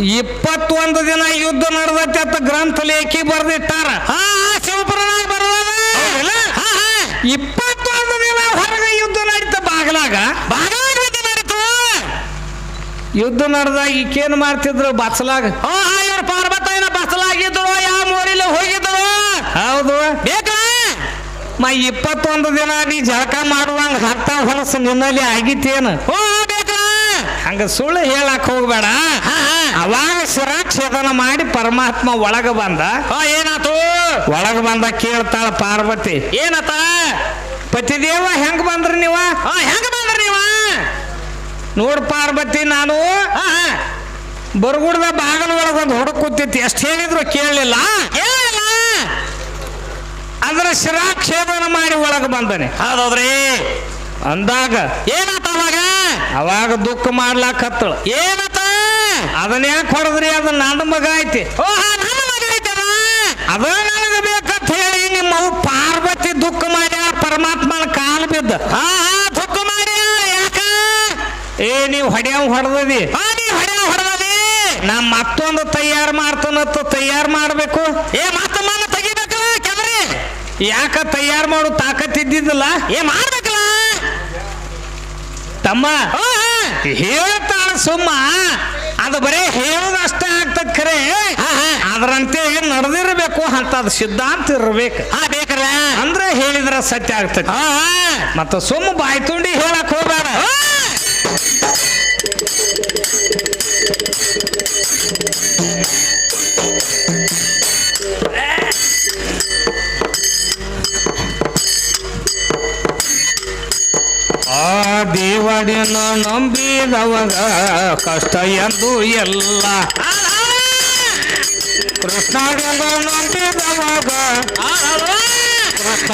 ಇಪ್ಪತ್ತೊಂದು ದಿನ ಯುದ್ಧ ನಡೆದತ್ತೆ ಅಂತ ಗ್ರಂಥ ಲೇಖಿ ಬರ್ದಿಟ್ಟಾರ. ಹಾ ಶಿವಪುರಾಣ? ಹಾ ಹಾ. ಇಪ್ಪತ್ತೊಂದು ದಿನ ಹೊರಗೆ ಯುದ್ಧ ನಡೀತ ಬಾಗಲಾಗ. ಭಾಗವತ ಯುದ್ಧ ನಡೀತು. ಯುದ್ಧ ನಡೆದಾಗ ಈಕೇನು ಮಾಡ್ತಿದ್ರು? ಬಚ್ಚಲಾಗ ಆ ಹಾ ಇವ್ರ ಪಾರ್ವತ ಏನೋ ಬಸಲಾಗಿದ್ರು ಯಾವ ಊರಿಲ್ಲ ಹೋಗಿದ್ರು ಹೌದು. ಬೇಕಾ? ಮಾ ಇಪ್ಪತ್ತೊಂದು ದಿನ ನೀ ಜಳಕ ಮಾಡುವಂಗ ಹತ್ತ ಹೊಲಸು ನಿನ್ನಲ್ಲಿ ಆಗಿತ್ತೇನು? ಓ ಬೇಕಾ? ಹಂಗ ಸುಳ್ಳು ಹೇಳಕ್ ಹೋಗ್ಬೇಡ. ಹಾ ಹಾ ಅವಾಗ ಶಿರಾಕ್ಷೇದನ ಮಾಡಿ ಪರಮಾತ್ಮ ಒಳಗ ಬಂದ. ಏನಾತು? ಒಳಗ ಬಂದ ಕೇಳ್ತಾಳ ಪಾರ್ವತಿ. ಏನತ? ಪತಿದೇವ ಹೆಂಗ್ ಬಂದ್ರಿ ನೀವ? ಹೆಂಗ ಬಂದ್ರಿ ನೀವ? ನೋಡ್ ಪಾರ್ವತಿ ನಾನು ಬರಗುಡ್ದ ಬಾಗಲ ಒಳಗ ಒಂದು ಹುಡುಕ್ ಕೂತಿತ್ತು ಎಷ್ಟು ಹೇಳಿದ್ರು ಕೇಳಲಿಲ್ಲ. ಏನಿಲ್ಲ ಅಂದ್ರೆ ಶಿರಾಕ್ಷೇದನ ಮಾಡಿ ಒಳಗ ಬಂದನೆ. ಹೌದೌದ್ರಿ. ಅಂದಾಗ ಏನಾತ ಅವಾಗ? ಅವಾಗ ದುಃಖ ಮಾಡ್ಲಾಕತ್ತಳು ಏನತ್ತ ಅದನ್ನ ಯಾಕೆ ಹೊಡೆದ್ರಿ? ಅದು ನನ್ನ ಮಗ ಐತಿ. ಓ ಹಾ ನನ್ನ ಮಗ ಐತದ ಅದ ನನಗೆ ಬೇಕಂತ ಹೇಳಿ ನಿಮ್ಮ ಅವ್ವ ಪಾರ್ವತಿ ದುಃಖ ಮಾಡಿ ಪರಮಾತ್ಮನ ಕಾಲು ಬಿದ್ದ. ಹಾ ಹಾ ದುಃಖ ಮಾಡಿ ಯಾಕ? ಏ ನೀವು ಹೊಡ್ಯಾವ್ ಹೊಡೆದಿ ಹಾ ನೀ ಹೊಡೆ ಹೊಡೆದಿ ನಾ ಮತ್ತೊಂದು ತಯಾರು ಮಾಡ್ತಾನತ್ತ ತಯಾರು ಮಾಡಬೇಕು? ಏ ಮತ್ತ ಮನ ತೆಗಿಬೇಕಲ್ಲ ಕೆಮರಿ? ಯಾಕ ತಯಾರು ಮಾಡು ತಾಕತ್ತಿದ್ದಿದ್ದಲ್ಲ ಏ ಮಾಡ್ಬೇಕಲ್ಲ? ತಮ್ಮ ಹೇಳ್ತಾಳ ಸುಮ್ಮ. ಅದು ಬರೇ ಹೇಳೋದಷ್ಟೇ ಆಗ್ತದ ಖರೆ. ಅದರಂತೆ ನಡೆದಿರಬೇಕು ಅಂತ ಅದು ಸಿದ್ಧಾಂತ ಇರ್ಬೇಕು. ಬೇಕಲ್ಲ ಅಂದ್ರೆ ಹೇಳಿದ್ರೆ ಸತ್ಯ ಆಗ್ತದೆ. ಮತ್ತ ಸುಮ್ಮ ಬಾಯಿ ತುಂಡಿ ಹೇಳಕ್ ಹೋಗ್ಬೇಡ. ದೇವಡಿನ ನಂಬಿದವಗ ಕಷ್ಟ ಎಂದು ಎಲ್ಲ. ಹಾ, ನಂಬಿದವಗ ಕೃಷ್ಣ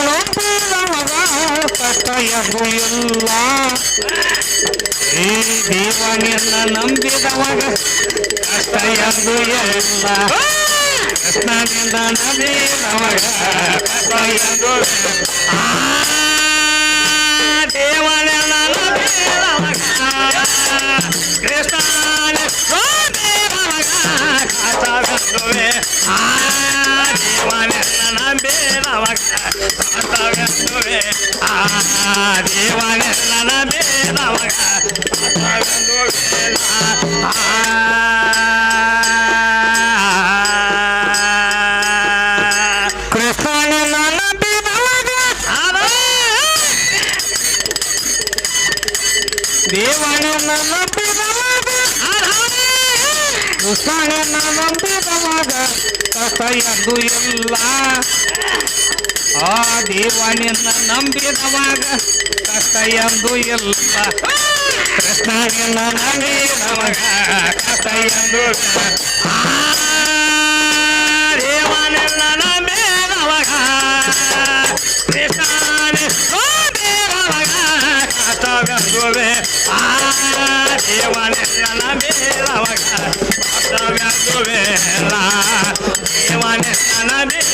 ನಂಬಿದವಾಗ ಕಷ್ಟ ಎಂದು ಎಲ್ಲ. ಈ ದೇವನಿನ್ನ ನಂಬಿದವಗ ಕಷ್ಟ ಎಂದು ಎಲ್ಲ. ಕೃಷ್ಣದಿಂದ ನಂಬಿದವಗ ಕಷ್ಟ ಎಂದು ನಂಬಿದವಾಗ ಕೃಷ್ಣನ ಕಾಟವೆಂದುವೆ ಆ ಎಂದು ಇಲ್ಲ ಆ ದೇವನಿನ್ನ ನಂಬಿದವಾಗ ಕಷ್ಟ ಎಂದು ಇಲ್ಲ ಕೃಷ್ಣನಿನ್ನ ನಂಬಿದವಾಗ ಕಷ್ಟ ಎಂದು ಆ ದೇವನಿನ್ನ ನಂಬಿದವಾಗ ನಂಬಿದವಾಗ ಕಷ್ಟವೆಂದುವೆ ಆ ದೇವನಿನ್ನ ನಂಬಿದವಾಗ ಕಷ್ಟವೆಂದುವೆ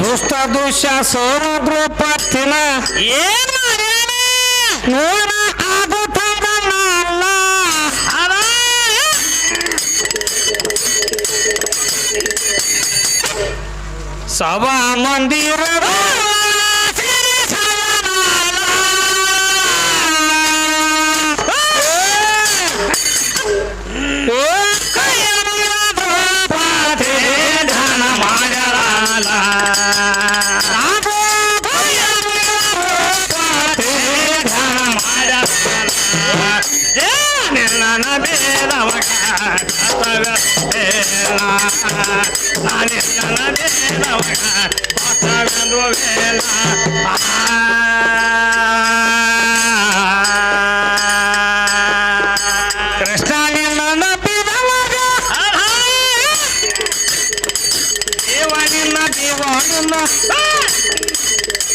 ದುಷ್ಟ ದುಶ್ಯಾಸೋರ ದ್ರೌಪದಿನ ಏನ್ ಮಾಡ್ಯಾನ? ನೋಡ ಆಗುತ್ತದಲ್ಲ ಅದ ಸಭಾ ಮಂದಿರದ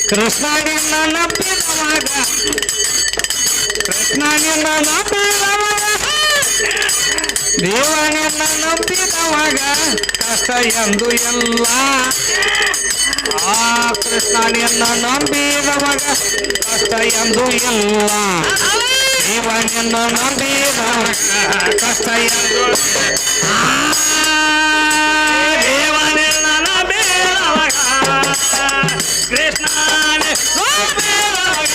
ಕೃಷ್ಣ ನಿನ್ನ ನಂಬಿದವಾಗ ಕೃಷ್ಣ ನಿನ್ನ ನಂಬಿದವಾಗ ಕೃಷ್ಣ ನಿನ್ನ ನಂಬಿದವಾಗ ಕಷ್ಟ ಎಂದು ಎಲ್ಲ. ಆ ಕೃಷ್ಣ ನಿನ್ನ ನಂಬಿದವಾಗ ಕಷ್ಟ ಎಂದು ಎಲ್ಲ. ದೇವನನ್ನ ನಂಬಿದವಾಗ ಕಷ್ಟ ಎಂದು ನಿನ್ನ ನಂಬಿದವಾಗ ಕೃಷ್ಣನೇ ನಂಬಿದವಾಗ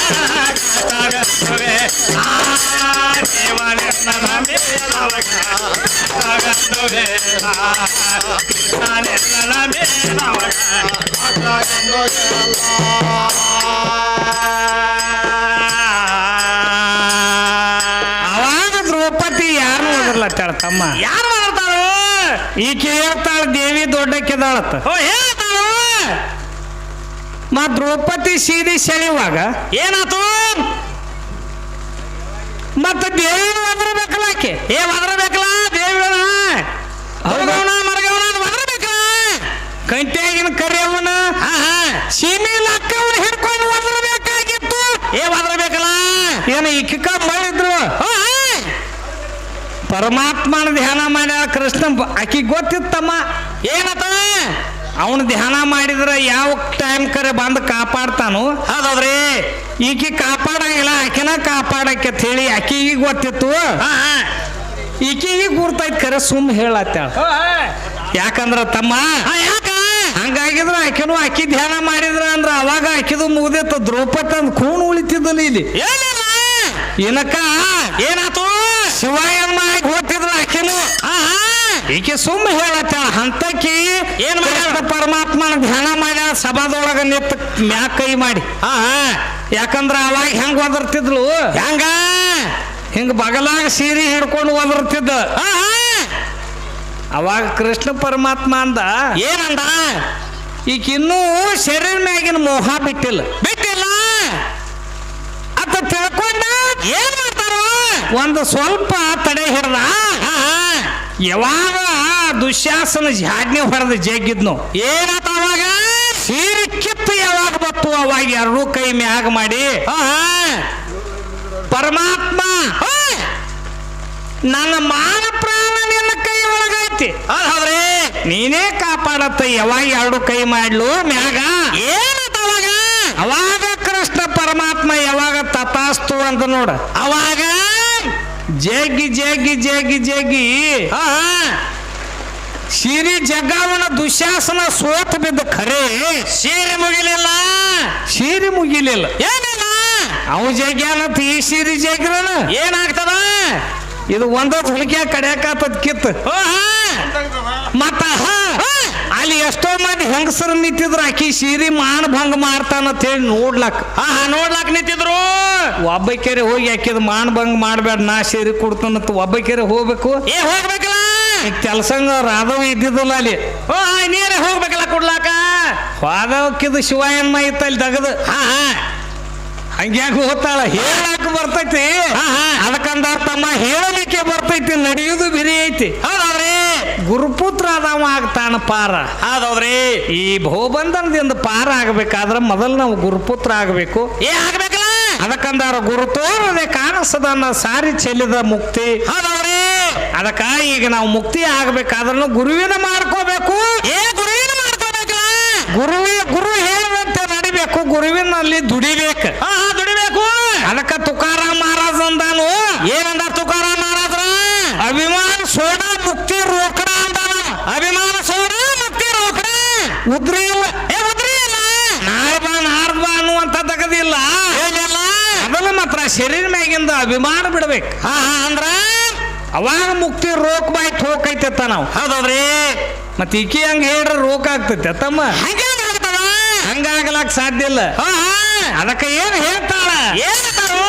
ಅವಾಗ ದ್ರೌಪದಿ ಯಾರು ಓದಿರ್ಲತ್ತಾಳ ತಮ್ಮ? ಯಾರು ಮಾಡ್ತಾರೋ ಈಕೆ ಹೇಳ್ತಾಳ ದೇವಿ ದೊಡ್ಡಕ್ಕಿದಾಳತ್ತ ಓ ಮಾ ದ್ರೌಪದಿ ಸೀದಿ ಸೆಳೆಯುವಾಗ ಏನಾತು? ಮತ್ತ ದೇವಿ ಒದರ್ಬೇಕಲ್ಲ ಆಕೆ? ಏ ಹೊರಗವನ ಮರಗವನ ಕಂಟ್ಯಾಗಿನ ಕರಿಯವನ ಹಾ ಹಾ. ಸೀಮೆ ಲಕ್ಕವನ್ನ ಹಿಡ್ಕೊಂಡು ಒದರ್ಬೇಕಾಗಿತ್ತು. ಏ ಒದರಬೇಕಲ್ಲ? ಏನು ಈಕಿಕ ಮಾಡಿದ್ರು? ಓ ಹಾ. ಪರಮಾತ್ಮನ ಧ್ಯಾನ ಮಾಡ್ಯಾಳ ಕೃಷ್ಣ ಆಕಿ ಗೊತ್ತಿತ್ತಮ್ಮ. ಏನತ ಅವನು ಧ್ಯಾನ ಮಾಡಿದ್ರೆ ಯಾವ ಟೈಮ್ ಕರೆ ಬಂದು ಕಾಪಾಡ್ತಾನು ಹೌದೌದ್ರಿ. ಈಕಿ ಕಾಪಾಡಂಗಿಲ್ಲ ಆಕಿನ ಕಾಪಾಡಕ್ಕೆ ಹೇಳಿ ಆಕಿಗೆ ಗೊತ್ತಿತ್ತು. ಈಕಿಗೆ ಗುರ್ತೈತ್ ಕರೆ ಸುಮ್ ಹೇಳತ್ತಾಳ. ಯಾಕಂದ್ರ ತಮ್ಮ ಆ ಯಾಕ? ಹಂಗಾಗಿದ್ರ ಆಕಿನೂ ಆಕಿ ಧ್ಯಾನ ಮಾಡಿದ್ರ ಅಂದ್ರ ಅವಾಗ ಆಕಿದು ಮುಗ್ದಿತ್ತು. ದ್ರೌಪದಿ ಅಂದ್ ಕೂಣ್ ಉಳಿತಿದ್ದಲ್ಲ ಇಲ್ಲಿ. ಏನಕ್ಕ ಏನಾತು? ಶಿವಾಯಮ್ಮ ಆಗಿ ಹೋಗ್ತಿದ್ರ ಆಕಿನು ಈಕೆ ಸುಮ್ಮ ಹೇಳತ್ತಾಳ. ಹಂತಕಿ ಏನ್ ಮಾಡ್ಯಾಳ? ಪರಮಾತ್ಮನ ಧ್ಯಾನ ಮಾಡ್ಯಾಳ. ಸಭಾದೊಳಗ ನಿಂತ ಮ್ಯಾಕ್ ಕೈ ಮಾಡಿ. ಹಾ. ಯಾಕಂದ್ರ ಅವಾಗ ಹೆಂಗ್ ಒದರ್ತಿದ್ಲು? ಹೆಂಗ? ಹಿಂಗ ಬಗಲಾಗ ಸೀರೆ ಹಿಡ್ಕೊಂಡು ಒದರ್ತಿದ್ದ. ಅವಾಗ ಕೃಷ್ಣ ಪರಮಾತ್ಮ ಅಂದ ಏನಂದ? ಈಗ ಇನ್ನೂ ಶರೀರ ಮ್ಯಾಗಿನ ಮೋಹ ಬಿಟ್ಟಿಲ್ಲ. ಬಿಟ್ಟಿಲ್ಲ? ಅಂತ ತಿಳ್ಕೊಂಡ ಏನ್ ಮಾಡ್ತಾರೋ? ಒಂದು ಸ್ವಲ್ಪ ತಡೆ ಹಿಡ್ದ ಯಾವಾಗ ದುಶ್ಯಾಸನ ಜಾಡ್ನೆ ಹೊಡೆದ ಜಗ್ಗಿದ್ನು ಏನಾತ ಅವಾಗ? ಸೀರೆ ಕಿತ್ತು ಯಾವಾಗ ಬತ್ತು ಅವಾಗ ಎರಡೂ ಕೈ ಮ್ಯಾಗ ಮಾಡಿ ಪರಮಾತ್ಮ. ನನ್ನ ಮಾನ ಪ್ರಾಣ ನಿನ್ನ ಕೈ ಒಳಗೈತಿ ಹೌದ್ ಹೌದ್ರಿ. ನೀನೇ ಕಾಪಾಡತ್ತ ಯಾವಾಗ ಎರಡು ಕೈ ಮಾಡ್ಲು ಮ್ಯಾಗ? ಅವಾಗ? ಅವಾಗ ಕೃಷ್ಣ ಪರಮಾತ್ಮ ಯಾವಾಗ ತಪಾಸ್ತು ಅಂತ ನೋಡ. ಅವಾಗ? ಜಗ್ಗಿ ಜಗ್ಗಿ ಜಗ್ಗಿ ಜಗ್ಗಿ ಶ್ರೀ ಸಿರಿ ಜಗ್ಗಾವನ ದುಶ್ಯಾಸನ ಸೋತ ಬಿದ್ದ ಖರೆ. ಸೀರೆ ಮುಗಿಲಿಲ್ಲ. ಸೀರೆ ಮುಗಿಲಿಲ್ಲ. ಏನಿಲ್ಲ. ಅವ ಜಗ್ಯಾನ ತೀಸಿರಿ ಸೀರೆ ಜಗ್ರನ ಏನಾಗ್ತದ? ಇದು ಒಂದ ಹುಲಿಕೆ ಕಡ್ಯಾಕತ್ತದ ಕಿತ್ ಹಾ. ಮತ್ತ ಹ, ಅಲ್ಲಿ ಎಷ್ಟೋ ಮಂದಿ ಹೆಂಗಸರು ನಿಂತಿದ್ರು ಆಕಿ ಸೀರಿ ಮಾನ ಭಂಗ ಮಾಡ್ತಾನಂತ ಹೇಳಿ ನೋಡ್ಲಕ್ ಹಾ ಹಾ ನೋಡ್ಲಾಕ್ ನಿಂತಿದ್ರು. ಒಬ್ಬಕೆರೆ ಹೋಗಿ ಆಕಿದ ಮಾನ ಭಂಗ ಮಾಡ್ಬೇಡ ನಾ ಸೀರೆ ಕೊಡ್ತಾನಂತ ಒಬ್ಬಕೆರೆ ಹೋಗ್ಬೇಕು. ಏ ಹೋಗ್ಬೇಕಲ್ಲ? ಕೆಲಸಂಗ ರಾಧವ ಇದ್ದಿದ್ದಲ್ಲ ಅಲ್ಲಿ. ಓ ಹಾ ನೀರೇ ಹೋಗ್ಬೇಕಲ್ಲ ಕೊಡ್ಲಾಕ? ಹೋದವಕ್ಕಿದು ಶಿವಾಯನ್ಮ ಇತ್ತು ಅಲ್ಲಿ ತಗದು ಹಾ ಹಾ. ಹಂಗ್ಯಾಗ ಹೋಗ್ತಾಳ? ಹೇಳಕ್ ಬರ್ತೈತಿ. ಅದಕ್ಕಂದ ತಮ್ಮ ಹೇಳಲಿಕ್ಕೆ ಬರ್ತೈತಿ ನಡೆಯುವುದು ಬಿರಿ ಐತಿ. ಹೌದೌದ್ರಿ. ಗುರುಪುತ್ರ ಅದಾವ ಆಗ್ತಾನ ಪಾರ. ಹೌದೌದ್ರಿ. ಈ ಭೋಬಂಧನದಿಂದ ಪಾರ ಆಗ್ಬೇಕಾದ್ರೆ ಮೊದಲು ನಾವು ಗುರುಪುತ್ರ ಆಗಬೇಕು. ಏ ಆಗ್ಬೇಕಲ್ಲ? ಅದಕ್ಕಂದಾರ ಗುರು ತೋರದೆ ಕಾಣಿಸದನ್ನ ಸಾರಿ ಚೆಲ್ಲಿದ ಮುಕ್ತಿ. ಹೌದೌದ್ರಿ. ಅದಕ್ಕ ಈಗ ನಾವು ಮುಕ್ತಿ ಆಗ್ಬೇಕಾದ್ರೂ ಗುರುವಿನ ಮಾಡ್ಕೋಬೇಕು. ಏ ಗುರುವಿನ ಮಾಡ್ಕೋಬೇಕಲ್ಲ? ಗುರುವಿನ ಗುರು ಹೇಳದಂತೆ ನಡಿಬೇಕು. ಗುರುವಿನಲ್ಲಿ ದುಡಿಬೇಕು. ಹಾ ದುಡಿಬೇಕು. ಅದಕ್ಕ ತುಕಾರಾಮ್ ಮಹಾರಾಜ್ ಅಂದಾನು. ಏನಂದ ತುಕಾರಾಮ್ ಮಹಾರಾಜ್ರ ಅಭಿಮಾನ ಸೋಡ ಮುಕ್ತಿ ರೋಕಡ ಅಂದಾನ. ಅಭಿಮಾನ ಸೋಡ ಮುಕ್ತಿ ರೋಕಡ. ಉದ್ರಿ ಇಲ್ಲ ಏ ಉದ್ರಿ ಇಲ್ಲ ನಾಳೆ ಬಾ ನಾಡ್ದು ಬಾ ಅನ್ನುವಂತ ತಗದಿಲ್ಲ ಏನಿಲ್ಲ ಅದನ್ನ ಮಾತ್ರ ಶರೀರ ಮ್ಯಾಗಿಂದ ಅಭಿಮಾನ ಬಿಡ್ಬೇಕು. ಹಾ ಹಾ ಅಂದ್ರ? ಅವಾಗ ಮುಕ್ತಿ ರೋಕ್ ಬಾಯ್ ಹೋಗೈತೆ ನಾವು. ಹೌದೌದ್ರಿ. ಮತ್ತೆ ಈಕಿ ಹಂಗ ಹೇಳ್ರ ರೋಕ್ ಆಗ್ತೈತೆ ತಮ್ಮ. ಹಂಗಾಗಲಕ್ ಸಾಧ್ಯ ಇಲ್ಲ ಹಾ ಹಾ ಅದಕ್ಕೆ ಏನ್ ಹೇಳ್ತಾಳ ಏನಂತಾರು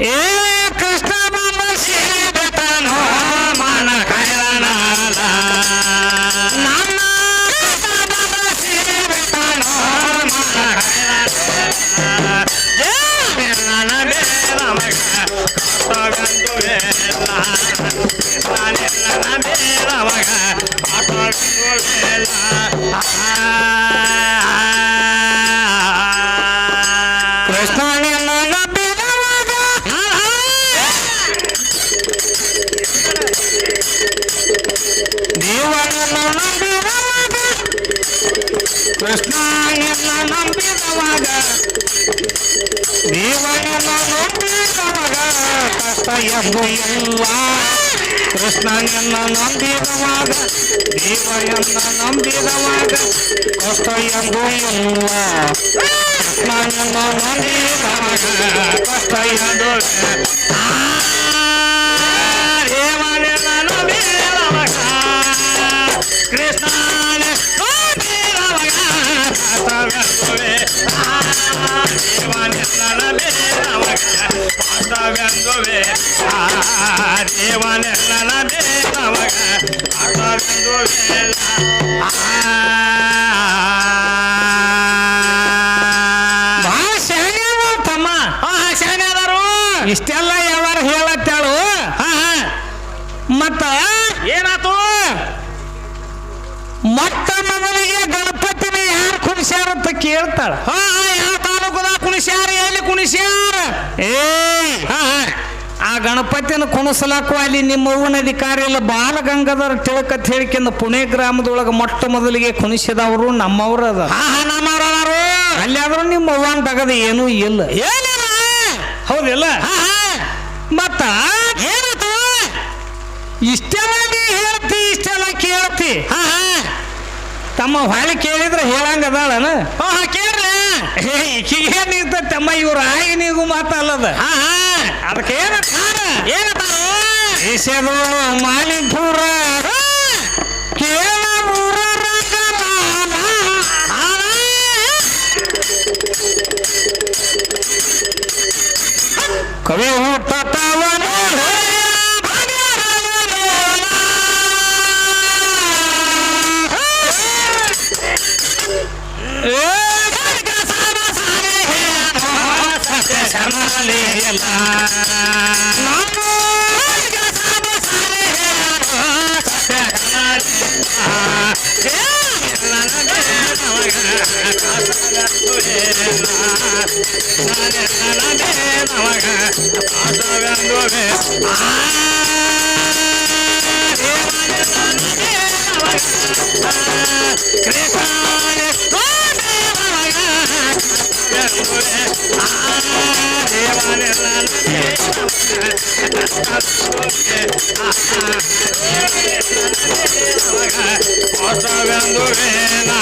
ಏ ಕೃಷ್ಣ ಎಲ್ಲ ನಂಬಿದವಾಗ ದೇವರನ್ನು ನಂಬಿದವಾಗ ಕಷ್ಟ ಎಂದು ಇಲ್ಲ ಕೃಷ್ಣ ನಿನ್ನ ನಂಬಿದವಾಗ ಎಂದು ನಂಬಿದವಾಗ ಕಷ್ಟ ಎಂದು ಕಷ್ಟವೆಂದುವೆ ದೇವನೆಲ್ಲ ಬೇಡವಾಗ ಕಷ್ಟವೆಂದುವೆ ದೇವನೆಲ್ಲ ಬೇಡವಾಗ ಕಷ್ಟವೆಂದುವೆ ಭಾಳ ಕೇಳ್ತಾಳ. ಹಾ ಯಾವ ತಾಲೂಕದ? ಕುಣಿಸ್ಯಾರ ಎಲ್ಲಿ ಕುಣಿಸ್ಯಾರ? ಏ ಆ ಗಣಪತಿನ ಕುಣಿಸಲಾಕು ಅಲ್ಲಿ ನಿಮ್ಮ ಅವ್ವನ ಅಧಿಕಾರಿ ಇಲ್ಲ ಬಾಲಗಂಗಾಧರ ತಿಳಕತ್ ಹೇಳಿಕೆಂದ ಪುಣೆ ಗ್ರಾಮದೊಳಗೆ ಮೊಟ್ಟ ಮೊದಲಿಗೆ ಕುಣಿಸಿದವರು ನಮ್ಮವ್ರ ಅದ. ಹಾ ಹಾ ನಮ್ಮವ್ರದಾರು ಅಲ್ಲಾದ್ರೂ ನಿಮ್ಮ ಅವ್ವನ್ ತಗದ ಏನೂ ಇಲ್ಲ. ಏನಿಲ್ಲ. ಹೌದಿಲ್ಲ? ಹಾ ಹಾ. ಮತ್ತ? ಏನಾತು ಇಷ್ಟೆಲ್ಲ ನೀ ಹೇಳ್ತಿ ಇಷ್ಟೆಲ್ಲ ಕೇಳ್ತಿ. ಹಾ ಹಾ. ತಮ್ಮ ಹೊಳಿ ಕೇಳಿದ್ರೆ ಹೇಳಂಗ ಅದಾಳನ ಹಾ ಹಾ ಕೇಳ್ರಿ. ಈಕಿಗೆ ನಿಂತ ತಮ್ಮ ಇವ್ರ ಆಯಿನಿಗೂ ಮಾತಲ್ಲದ ಹಾ ಹಾ. ಅದಕ್ಕೆ ಏನಂತಾರ ಏನಂತಾರು ಈಶದು ಮಾಲಿಪುರ ಕೇಳೂರ సాలే Krishna Otra vez anduve en la...